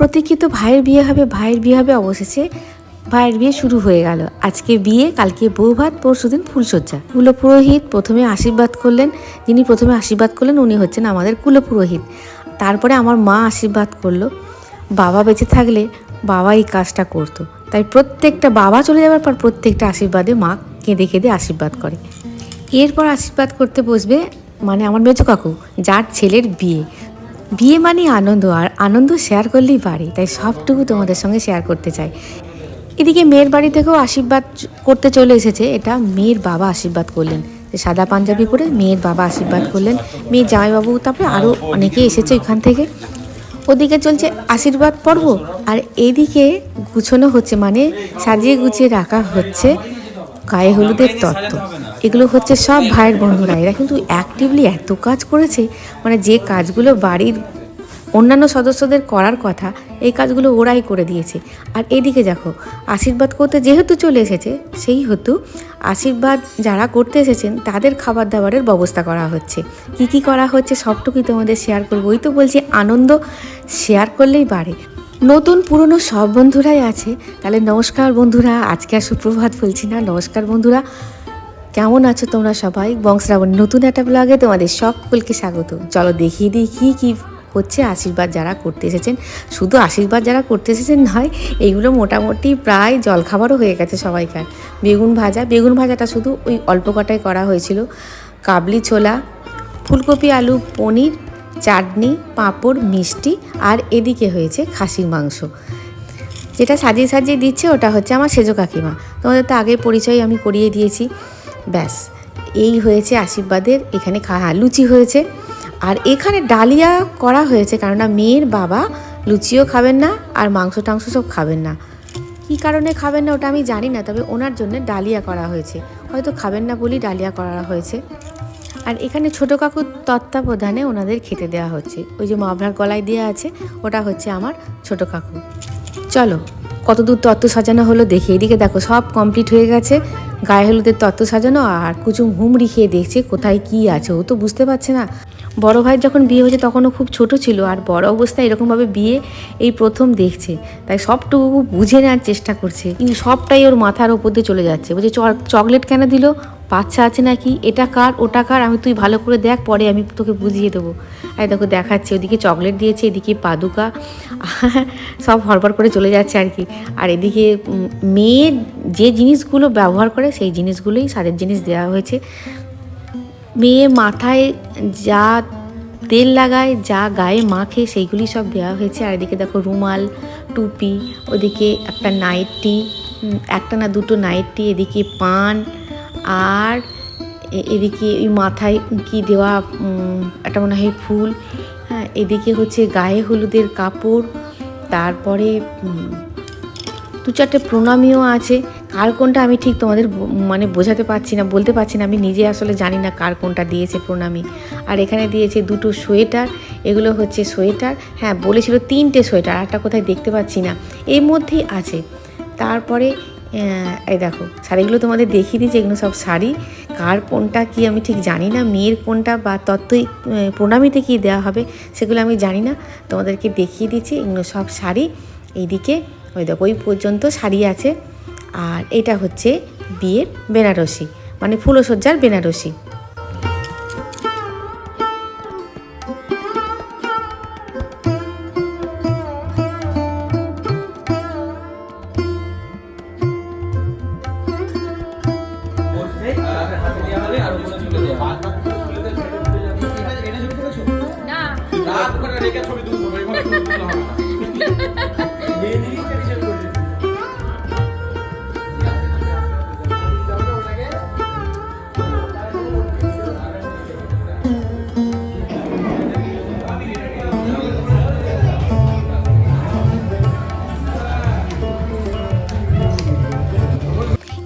প্রতীক্ষিত ভাইয়ের বিয়ে হবে, ভাইয়ের বিয়ে হবে অবশেষে ভাইয়ের বিয়ে শুরু হয়ে গেল। আজকে বিয়ে, কালকে বউ ভাত, পরশু দিন ফুলসজ্জা কুলপুরোহিত প্রথমে আশীর্বাদ করলেন, যিনি প্রথমে আশীর্বাদ করলেন উনি হচ্ছেন আমাদের কুলপুরোহিত। তারপরে আমার মা আশীর্বাদ করল, বাবা বেঁচে থাকলে বাবা এই কাজটা করতো। তাই প্রত্যেকটা বাবা চলে যাওয়ার পর প্রত্যেকটা আশীর্বাদে মা কেঁদে কেঁদে আশীর্বাদ করে। এরপর আশীর্বাদ করতে বসবে মানে আমার মেজো কাকু, যার ছেলের বিয়ে। বিয়ে মানে আনন্দ আর আনন্দ শেয়ার করলেই বাড়ে, তাই সবটুকু তোমাদের সঙ্গে শেয়ার করতে চাই। এদিকে মেয়ের বাড়ি থেকেও আশীর্বাদ করতে চলে এসেছে, এটা মেয়ের বাবা আশীর্বাদ করলেন। সাদা পাঞ্জাবি পরে মেয়ের বাবা আশীর্বাদ করলেন। মেয়ের জামাইবাবু তারপরে আরও অনেকে এসেছে ওইখান থেকে। ওদিকে চলছে আশীর্বাদ পর্ব, আর এদিকে গুছানো হচ্ছে মানে সাজিয়ে গুছিয়ে রাখা হচ্ছে গায়ে হলুদের তত্ত্ব। এগুলো হচ্ছে সব ভাইয়ের বন্ধুরা। এরা কিন্তু অ্যাক্টিভলি এত কাজ করেছে মানে যে কাজগুলো বাড়ির অন্যান্য সদস্যদের করার কথা, এই কাজগুলো ওরাই করে দিয়েছে। আর এদিকে দেখো, আশীর্বাদ করতে যেহেতু চলে এসেছে, সেই হেতু আশীর্বাদ যারা করতে এসেছেন, তাদের খাবার দাবারের ব্যবস্থা করা হচ্ছে। কি কি করা হচ্ছে সবটুকুই তোমাদের শেয়ার করব। ওই তো বলছি, আনন্দ শেয়ার করলেই বাড়ে। নতুন, পুরনো সব বন্ধুরাই আছে। তাহলে নমস্কার বন্ধুরা, আজকে আর সুপ্রভাত বলছি না, নমস্কার বন্ধুরা। কেমন আছো তোমরা সবাই? বংশরাবণ নতুন একটা ব্লগে তোমাদের সকলকে স্বাগত। চলো দেখিয়ে দিই কী কী হচ্ছে আশীর্বাদ যারা করতে এসেছেন। শুধু আশীর্বাদ যারা করতে এসেছেন নয় এইগুলো মোটামুটি প্রায় জলখাবারও হয়ে গেছে সবাইকার। বেগুন ভাজা, বেগুন ভাজাটা শুধু ওই অল্প কটায় করা হয়েছিল। কাবলি ছোলা, ফুলকপি, আলু, পনির, চাটনি, পাঁপড়, মিষ্টি আর এদিকে হয়েছে খাসির মাংস। যেটা সাজিয়ে সাজিয়ে দিচ্ছে ওটা হচ্ছে আমার সেজো কাকিমা। তোমাদের তো আগে পরিচয় আমি করিয়ে দিয়েছি। ব্যাস এই হয়েছে আশীর্বাদের এখানে খা- হ্যাঁ, লুচি হয়েছে। আর এখানে ডালিয়া করা হয়েছে কেননা মেয়ের বাবা লুচিও খাবেন না আর মাংস টাংস সব খাবেন না। কী কারণে খাবেন না ওটা আমি জানি না তবে ওনার জন্য ডালিয়া করা হয়েছে। হয়তো খাবেন না বলেই ডালিয়া করা হয়েছে। আর এখানে ছোটো কাকুর তত্ত্বাবধানে ওনাদের খেতে দেওয়া হচ্ছে। ওই যে মাভরার গলায় দেওয়া আছে ওটা হচ্ছে আমার ছোটো কাকু। চলো কতদূর তত্ত্ব সাজানো হলো দেখে। এদিকে দেখো, সব কমপ্লিট হয়ে গেছে। গায়ে হলুদের তত্ত্ব সাজানো আর কুচুম হুমড়ি খেয়ে দেখছে কোথায় কি আছে, ও তো বুঝতে পারছে না। বড় ভাইয়ের যখন বিয়ে হয়েছে তখনও খুব ছোট ছিল আর বড় অবস্থায় এরকমভাবে বিয়ে এই প্রথম দেখছে। তাই সবটুকু বুঝে নেওয়ার চেষ্টা করছে। কিন্তু সবটাই ওর মাথার ওপর দিয়ে চলে যাচ্ছে। বলছে "চ- চকলেট কেন দিল? বাচ্চা আছে নাকি? এটা কার? ওটা কার? আমি তুই ভালো করে দেখ, পরে আমি তোকে বুঝিয়ে দেবো। আর দেখো, দেখাচ্ছে। ওদিকে চকলেট দিয়েছে, এদিকে পাদুকা। সব হরবর করে চলে যাচ্ছে আর কি। আর এদিকে মেয়ে যে জিনিসগুলো ব্যবহার করে সেই জিনিসগুলোই সাদের জিনিস দেওয়া হয়েছে। মেয়ে মাথায় যা তেল লাগায় যা গায়ে মাখে সেইগুলি সব দেওয়া হয়েছে। আর এদিকে দেখো রুমাল টুপি ওদিকে একটা নাইটি উম, একটা না দুটো নাইটি এদিকে পান আর এদিকে ওই মাথায় কি দেওয়া একটা মনে হয় ফুল। হ্যাঁ এদিকে হচ্ছে গায়ে হলুদের কাপড় তারপরে দু চারটে প্রণামীও আছে। কার কোনটা আমি ঠিক তোমাদের মানে বোঝাতে পারছি না, বলতে পারছি না, আমি নিজে আসলে জানি না কার কোনটা দিয়েছে প্রণামী। আর এখানে দিয়েছে দুটো সোয়েটার, এগুলো হচ্ছে সোয়েটার হ্যাঁ বলেছিল তিনটে সোয়েটার আরটা কোথায় দেখতে পাচ্ছি না। এর মধ্যেই আছে। তারপরে এই দেখো, শাড়িগুলো তোমাদের দেখিয়ে দিয়েছি, এগুলো সব শাড়ি। কার কোনটা কি আমি ঠিক জানি না, মেয়ের কোনটা বা তত্ত্বই প্রণামীতে কি দেওয়া হবে সেগুলো আমি জানি না। তোমাদেরকে দেখিয়ে দিচ্ছি, এগুলো সব শাড়ি। এইদিকে, ওই দেখো, ওই পর্যন্ত শাড়ি আছে। আর এটা হচ্ছে বিয়ের বেনারসি মানে ফুলসজ্জার বেনারসি।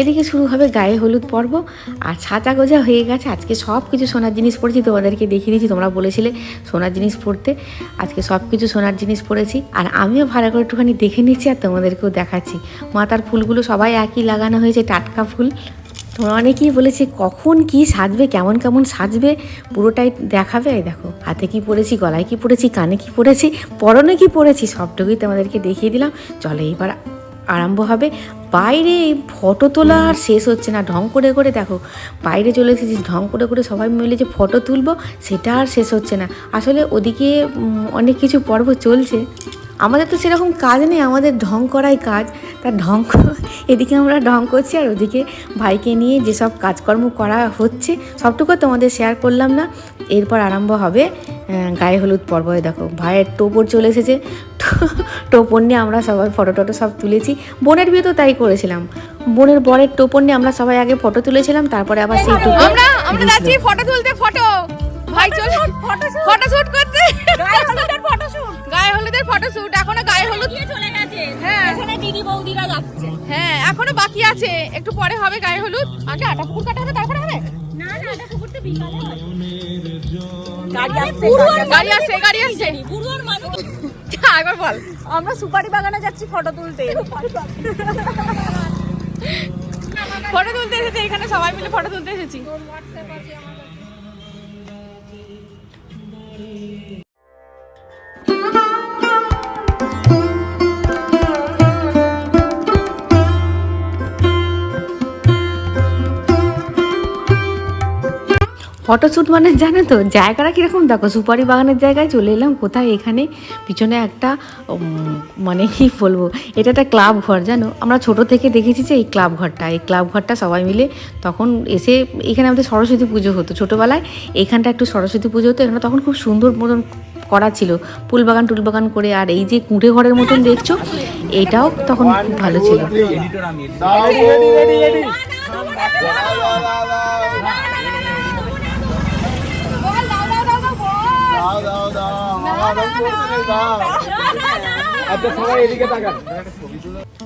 এদিকে শুরু হবে গায়ে হলুদ পর্ব আর ছাতা গোজা হয়ে গেছে। আজকে সব কিছু সোনার জিনিস পড়েছি, তোমাদেরকে দেখিয়ে দিয়েছি, তোমরা বলেছিলে সোনার জিনিস পড়তে। আজকে সব কিছু সোনার জিনিস পড়েছি আর আমিও ভালো করে একটুখানি দেখে নিচ্ছি আর তোমাদেরকেও দেখাচ্ছি। মাতার ফুলগুলো সবাই একই লাগানো হয়েছে, টাটকা ফুল। তোমরা অনেকেই বলেছে কখন কি সাজবে, কেমন কেমন সাজবে, পুরোটাই দেখাবে। দেখো, হাতে কি পরেছি গলায় কি পরেছি কানে কি পরেছি পরনে কি পরেছি সবটুকুই তোমাদেরকে দেখিয়ে দিলাম। চলো এইবার আরম্ভ হবে। বাইরে ফটো তোলা আর শেষ হচ্ছে না। ঢং করে করে দেখো, বাইরে চলে এসেছি, ঢং করে করে সবাই মিলে যে ফটো তুলবো, সেটা আর শেষ হচ্ছে না। আসলে ওদিকে অনেক কিছু পর্ব চলছে। আমাদের তো সেরকম কাজ নেই আমাদের ঢং করাই কাজ। তা ঢং এদিকে আমরা ঢং করছি আর ওদিকে ভাইকে নিয়ে যেসব কাজকর্ম করা হচ্ছে সবটুকু তোমাদের শেয়ার করলাম না। এরপর আরম্ভ হবে গায়ে হলুদ পর্ব দেখো। ভাইয়ের টোপর চলে এসেছে। টোপর নিয়ে আমরা সবাই ফটো টটো সব তুলেছি। বোনের বিয়ে তো তাই করেছিলাম। বোনের বরের টোপর নিয়ে আমরা সবাই আগে ফটো তুলেছিলাম তারপরে আবার সেই টোপর আমরা আমরা যাচ্ছি ফটো তুলতে ফটো ভাই চল ফটো শুট করতে। গায়ে হলুদের ফটো শুট এখনও গায়ে হলুদ। চলে গেছে। হ্যাঁ। এখানে দিদি বৌদিরা যাচ্ছে। হ্যাঁ এখনও বাকি আছে। একটু পরে হবে গায়ে হলুদ। আগে আটা পুকুর কাটা হবে তারপরে হবে? না না এটা পুকুর তো বিকালে হয় গাড়ি আসছে গাড়ি আসছে একবার বল। আমরা সুপারি বাগানে যাচ্ছি ফটো তুলতে। ফটো তুলতে এসেছি এখানে সবাই মিলে ফটো তুলতে এসেছি। ফটোশ্যুট মানে জানো তো জায়গাটা কীরকম? দেখো সুপারি বাগানের জায়গায় চলে এলাম কোথায় এখানে? পিছনে একটা মানে কি বলব এটা একটা ক্লাব ঘর জানো? আমরা ছোট থেকে দেখেছি যে এই ক্লাব ঘরটা এই ক্লাব ঘরটা সবাই মিলে তখন এসে এখানে আমাদের সরস্বতী পুজো হতো। ছোটোবেলায় এখানটা একটু সরস্বতী পুজো হতো এখানে তখন খুব সুন্দর মতন করা ছিল ফুলবাগান টুলবাগান করে আর এই যে কুঁড়ে ঘরের মতন দেখছ এটাও তখন খুব ভালো ছিল।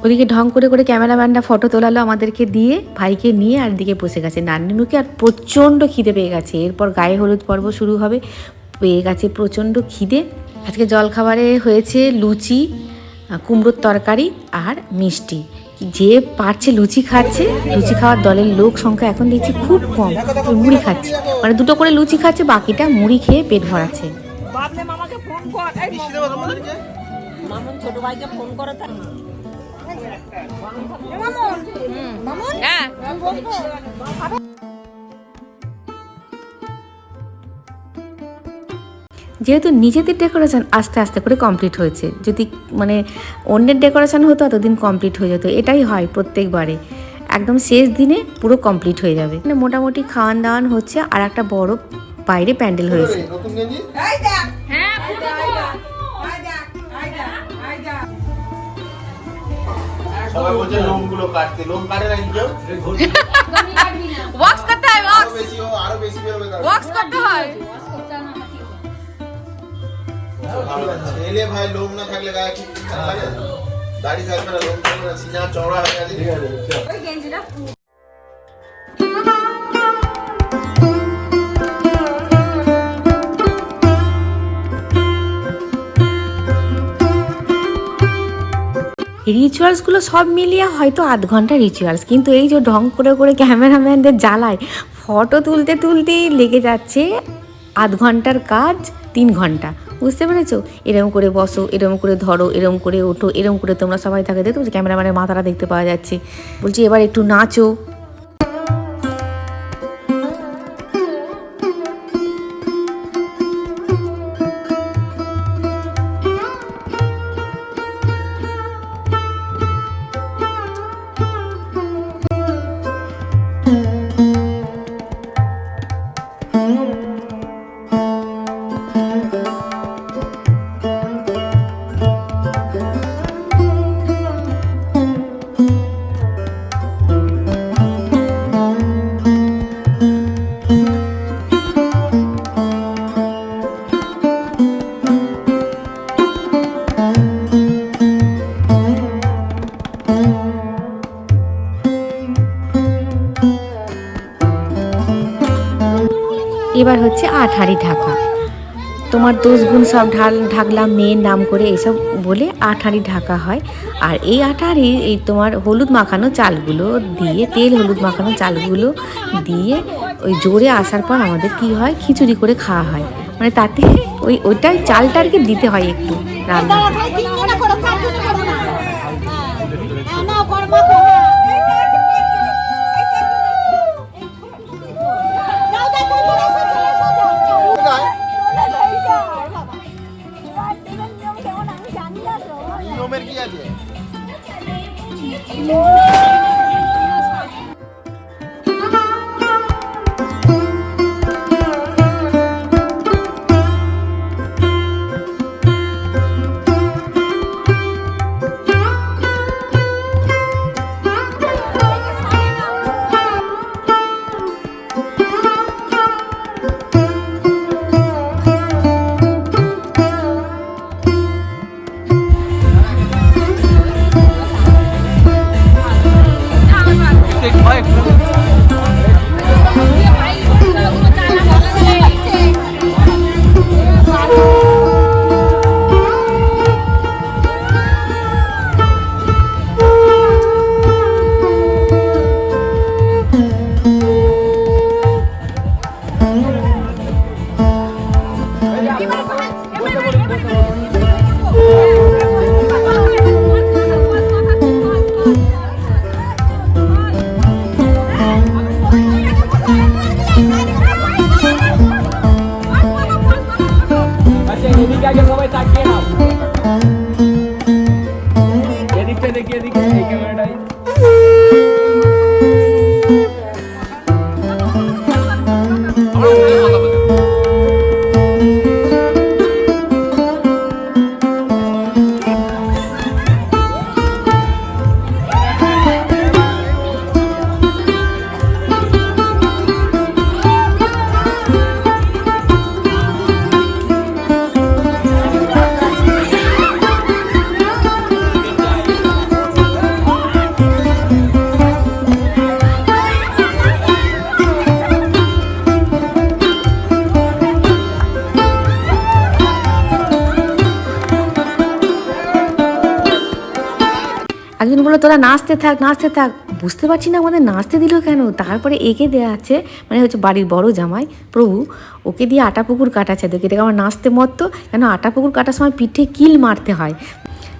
ওদিকে ঢং করে করে ক্যামেরাম্যানরা ফটো তোলালো আমাদেরকে দিয়ে, ভাইকে নিয়ে আর দিকে বসে গেছে নান্নিমুখে আর প্রচণ্ড খিদে পেয়ে গেছে। এরপর গায়ে হলুদ পর্ব শুরু হবে। পেয়ে গেছে প্রচণ্ড খিদে। আজকে জলখাবারে হয়েছে লুচি কুমড়োর তরকারি আর মিষ্টি। যে পারছে লুচি খাচ্ছে লুচি খাওয়ার দলের লোক সংখ্যা এখন দেখছি খুব কম। মুড়ি খাচ্ছে। মানে দুটো করে লুচি খাচ্ছে বাকিটা মুড়ি খেয়ে পেট ভরাচ্ছে। বাবলে যেহেতু নিজেদের ডেকোরেশন আস্তে আস্তে করে কমপ্লিট হয়েছে যদি মানে অন্যের ডেকোরেশন হতো এতদিন কমপ্লিট হয়ে যেত এটাই হয় প্রত্যেকবারে। একদম শেষ দিনে পুরো কমপ্লিট হয়ে যাবে। মানে মোটামুটি খাওয়ান দাওয়ান হচ্ছে আর একটা বড় বাইরে প্যান্ডেল হয়েছে। ওয়াক্স করতে হয় ওয়াক্স করতে হয়। ছেলে ভাই লোম না থাকলে গায়ে কি খারাপ লাগে দাড়ি থাকবে না লোম থাকবে না সিনা চওড়া হয়ে গেছে। ঠিক আছে রিচুয়ালসগুলো সব মিলিয়ে হয়তো আধ ঘণ্টা রিচুয়ালস কিন্তু এই যে ঢং করে করে ক্যামেরাম্যানদের জ্বালায় ফটো তুলতে তুলতেই লেগে যাচ্ছে আধ ঘণ্টার কাজ তিন ঘণ্টা। বুঝতে পেরেছ? এরম করে বসো এরম করে ধরো এরম করে ওঠো এরম করে তোমরা সবাই থাকে। দেখো ক্যামেরাম্যানের মাথাটা দেখতে পাওয়া যাচ্ছে। বলছি, এবার একটু নাচো। এবার হচ্ছে হাঁড়ি ঢাকা। তোমার দোষ গুণ সব ঢাল ঢাকলাম মেয়ের নাম করে এসব বলে আঠারি ঢাকা হয়। আর এই আঠারি, এই তোমার হলুদ মাখানো চালগুলো দিয়ে, তেল হলুদ মাখানো চালগুলো দিয়ে ওই জোরে আসার পর আমাদের কি হয়? খিচুড়ি করে খাওয়া হয়। মানে তাতে ওই ওইটাই চালটা আর কি দিতে হয় একটু রান্না তোরা নাচতে থাক নাচতে থাক। বুঝতে পারছি না আমাদের নাচতে দিল কেন? তারপরে একে দেয়া আছে মানে হচ্ছে বাড়ির বড় জামাই, প্রভু, ওকে দিয়ে আটা পুকুর কাটাচ্ছে। দেখে দেখে আমার নাচতে মতো কেন আটা পুকুর কাটার সময় পিঠে কিল মারতে হয়।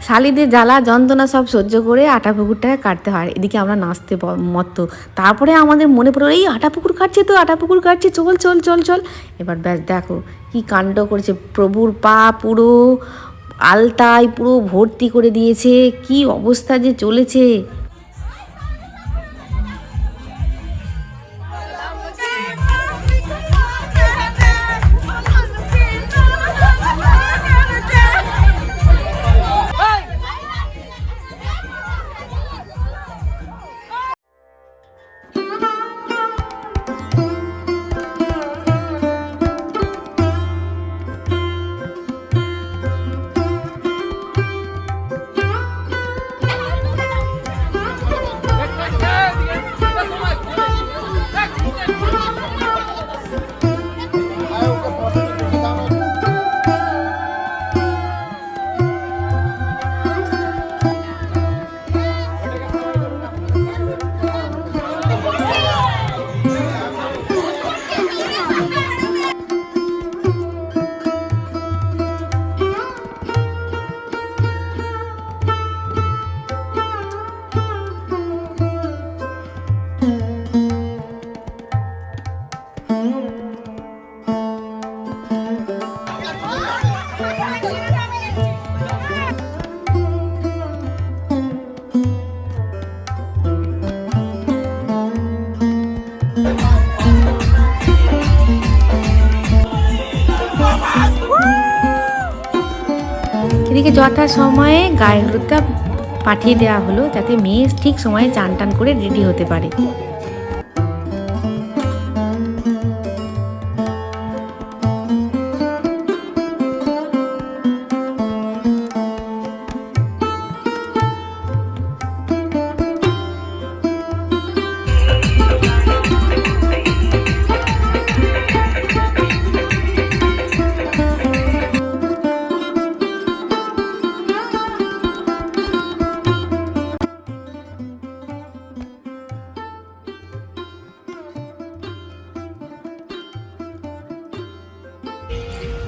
শালিদের জ্বালা, যন্ত্রণা সব সহ্য করে আটা পুকুরটাকে কাটতে হয়। এদিকে আমরা নাচতে মত্ত। তারপরে আমাদের মনে পড়ল, এই আটা পুকুর কাটছে তো, আটা পুকুর কাটছে, চল চল চল চল। এবার ব্যাস, দেখো কি কাণ্ড করেছে প্রভুর পা পুরো। আলতায় পুরো ভর্তি করে দিয়েছে। কি অবস্থা যে চলেছে? যথার সময়ে গায়ে হলুদটা পাঠিয়ে দেওয়া হলো যাতে মেয়ে ঠিক সময়ে চান টান করে রেডি হতে পারে।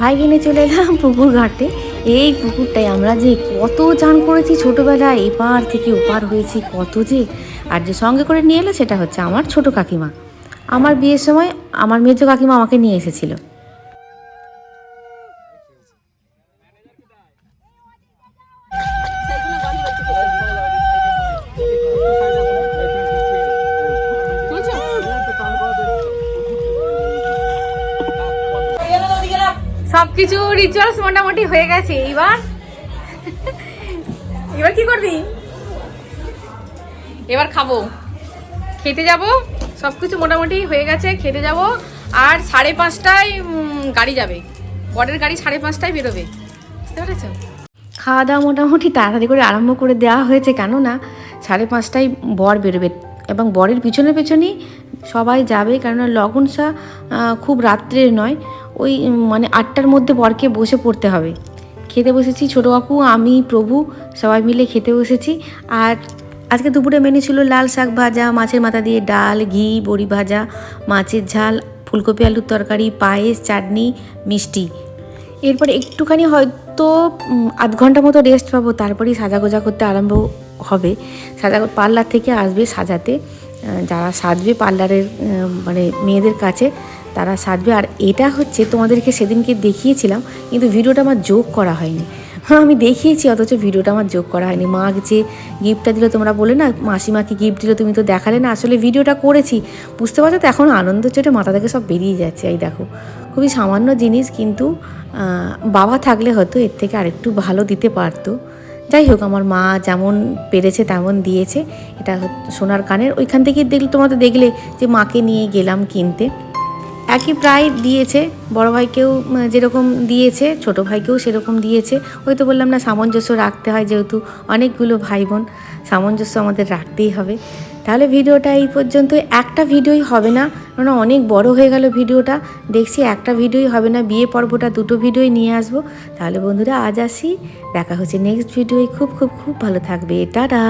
ভাইকে কিনে চলে এলাম? পুকুর ঘাটে। এই পুকুরটায় আমরা যে কত চান করেছি ছোটোবেলায়, এপার থেকে ওপার হয়েছি কত যে। আর যে সঙ্গে করে নিয়ে এলো সেটা হচ্ছে আমার ছোট কাকিমা। আমার বিয়ের সময় আমার মেজো কাকিমা আমাকে নিয়ে এসেছিল। সবকিছু রিচুয়ালস মোটামুটি হয়ে গেছে এবার এবার কি করবি? এবার খাব। খেতে যাব সব কিছু মোটামুটি হয়ে গেছে খেতে যাব। আর সাড়ে পাঁচটায় গাড়ি যাবে। বরের গাড়ি সাড়ে পাঁচটায় বেরোবে। বুঝতে পেরেছ? খাওয়া দাওয়া মোটামুটি তাড়াতাড়ি করে আরম্ভ করে দেওয়া হয়েছে কেননা সাড়ে পাঁচটায় বর বেরোবে এবং বরের পিছনে পেছনেই সবাই যাবে কেননা লগনসা আহ, খুব রাত্রের নয়। ওই মানে আটটার মধ্যে বরকে বসে পড়তে হবে। খেতে বসেছি ছোটো কাকু, আমি, প্রভু, সবাই মিলে খেতে বসেছি। আর আজকে দুপুরে মেনু ছিল লাল শাক ভাজা, মাছের মাথা দিয়ে ডাল, ঘি, বড়ি ভাজা, মাছের ঝাল, ফুলকপি আলুর তরকারি, পায়েস, চাটনি, মিষ্টি। এরপরে একটুখানি হয়তো আধ ঘণ্টা মতো রেস্ট পাবো, তারপরেই সাজাগোজা করতে আরম্ভ হবে। সাজা, পার্লার থেকে আসবে সাজাতে যারা সাজবে পার্লারের মানে মেয়েদের কাছে। তারা সাজবে আর এটা হচ্ছে তোমাদেরকে সেদিনকে দেখিয়েছিলাম, কিন্তু ভিডিওটা আমার যোগ করা হয়নি। হ্যাঁ আমি দেখিয়েছি, অথচ ভিডিওটা আমার যোগ করা হয়নি। মা যে গিফটটা দিল, তোমরা বলে না মাসিমাকে গিফট দিল, তুমি তো দেখালে না। আসলে ভিডিওটা করেছি। বুঝতে পারছ তো, এখন আনন্দ চোটে মাথা থেকে সব বেরিয়ে যাচ্ছে। এই দেখো, খুবই সামান্য জিনিস, কিন্তু বাবা থাকলে হয়তো এর থেকে আরেকটু ভালো দিতে পারতো। যাই হোক, আমার মা যেমন পেরেছে, তেমন দিয়েছে। এটা সোনার কানের। ওইখান থেকে দেখলে, তোমরা তো দেখলে যে মাকে নিয়ে গেলাম কিনতে। একই প্রায় দিয়েছে। বড় ভাইকেও যেরকম দিয়েছে, ছোট ভাইকেও সেরকম দিয়েছে। ওই তো বললাম না, সামঞ্জস্য রাখতে হয় যেহেতু অনেকগুলো ভাই বোন সামঞ্জস্য আমাদের রাখতেই হবে। তাহলে ভিডিওটা এই পর্যন্ত, একটা ভিডিওই হবে না, কেননা অনেক বড় হয়ে গেল ভিডিওটা। দেখছি একটা ভিডিওই হবে না, বিয়ে পর্বটা দুটো ভিডিওই নিয়ে আসব। তাহলে বন্ধুরা, আজ আসি। দেখা হচ্ছে নেক্সট ভিডিওই খুব খুব খুব ভালো থাকবে। টাটা!